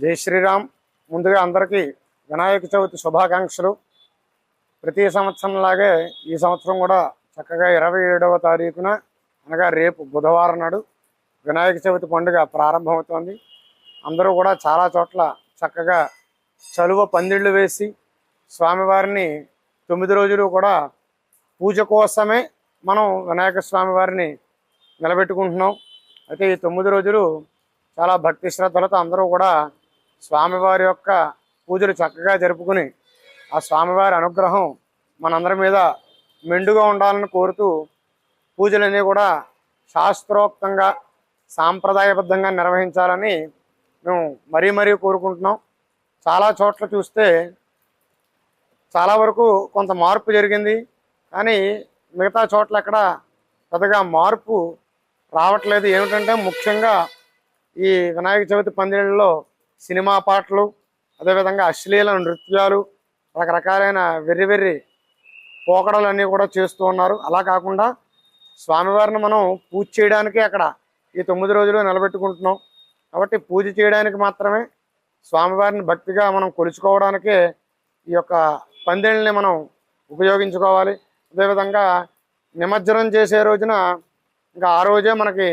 జై శ్రీరామ్. ముందుగా అందరికీ వినాయక చవితి శుభాకాంక్షలు. ప్రతి సంవత్సరం లాగే ఈ సంవత్సరం కూడా చక్కగా ఇరవై ఏడవ తారీఖున అనగా రేపు బుధవారం నాడు వినాయక చవితి పండుగ ప్రారంభమవుతోంది. అందరూ కూడా చాలా చోట్ల చక్కగా చలువ పందిళ్ళు వేసి స్వామివారిని తొమ్మిది రోజులు కూడా పూజ కోసమే మనం వినాయక స్వామి వారిని నిలబెట్టుకుంటున్నాం. అయితే ఈ తొమ్మిది రోజులు చాలా భక్తి శ్రద్ధలతో అందరూ కూడా స్వామివారి యొక్క పూజలు చక్కగా జరుపుకుని ఆ స్వామివారి అనుగ్రహం మనందరి మీద మెండుగా ఉండాలని కోరుతూ పూజలన్నీ కూడా శాస్త్రోక్తంగా సాంప్రదాయబద్ధంగా నిర్వహించాలని మేము మరీ మరీ కోరుకుంటున్నాం. చాలా చోట్ల చూస్తే చాలా వరకు కొంత మార్పు జరిగింది. కానీ మిగతా చోట్ల అక్కడ పెద్దగా మార్పు రావట్లేదు. ఏమిటంటే ముఖ్యంగా ఈ వినాయక చవితి పందిళ్ళలో సినిమా పాటలు అదేవిధంగా అశ్లీల నృత్యాలు రకరకాలైన వెర్రి వెర్రి పోకడలన్నీ కూడా చేస్తూ ఉన్నారు. అలా కాకుండా స్వామివారిని మనం పూజ చేయడానికే అక్కడ ఈ తొమ్మిది రోజులు నిలబెట్టుకుంటున్నాం. కాబట్టి పూజ చేయడానికి మాత్రమే స్వామివారిని భక్తిగా మనం కొలుచుకోవడానికే ఈ యొక్క పందిళ్ళని మనం ఉపయోగించుకోవాలి. అదేవిధంగా నిమజ్జనం చేసే రోజున ఇంకా ఆ రోజే మనకి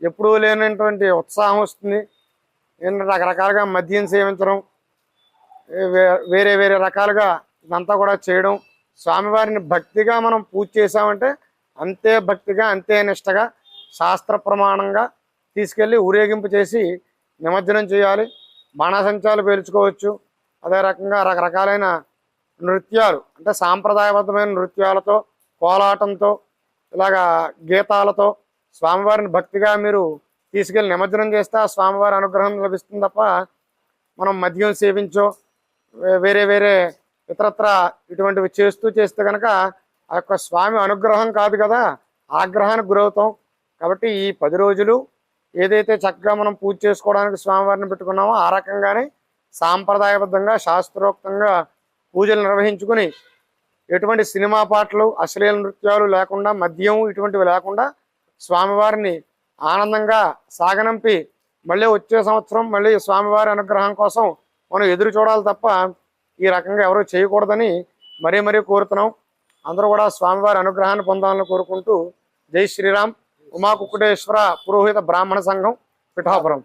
ఎప్పుడూ లేనటువంటి ఉత్సాహం వస్తుంది. రకరకాలుగా మద్యం సేవించడం వే- వేరే వేరే రకాలుగా ఇదంతా కూడా చేయడం. స్వామివారిని భక్తిగా మనం పూజ చేసామంటే అంతే భక్తిగా అంతే నిష్టగా శాస్త్ర ప్రమాణంగా తీసుకెళ్ళి ఊరేగింపు చేసి నిమజ్జనం చేయాలి. బాణాసంచాలు పేల్చుకోవచ్చు. అదే రకంగా రకరకాలైన నృత్యాలు అంటే సాంప్రదాయబద్ధమైన నృత్యాలతో కోలాటంతో ఇలాగా గీతాలతో స్వామివారిని భక్తిగా మీరు తీసుకెళ్ళి నిమజ్జనం చేస్తే ఆ స్వామివారి అనుగ్రహం లభిస్తుంది తప్ప మనం మద్యం సేవించో వే- వేరే వేరే ఇతరత్ర ఇటువంటివి చేస్తూ చేస్తే కనుక ఆ యొక్క స్వామి అనుగ్రహం కాదు కదా ఆగ్రహానికి గురవుతాం. కాబట్టి ఈ పది రోజులు ఏదైతే చక్కగా మనం పూజ చేసుకోవడానికి స్వామివారిని పెట్టుకున్నామో ఆ రకంగానే సాంప్రదాయబద్ధంగా శాస్త్రోక్తంగా పూజలు నిర్వహించుకుని ఎటువంటి సినిమా పాటలు అశ్లీల నృత్యాలు లేకుండా మద్యం ఇటువంటివి లేకుండా స్వామివారిని ఆనందంగా సాగనంపి మళ్ళీ వచ్చే సంవత్సరం మళ్ళీ స్వామివారి అనుగ్రహం కోసం మనం ఎదురు చూడాలి తప్ప ఈ రకంగా ఎవరూ చేయకూడదని మరీ మరీ కోరుతున్నాం. అందరూ కూడా స్వామివారి అనుగ్రహాన్ని పొందాలని కోరుకుంటూ జై శ్రీరామ్. ఉమాకుక్కుటేశ్వర పురోహిత బ్రాహ్మణ సంఘం పిఠాపురం.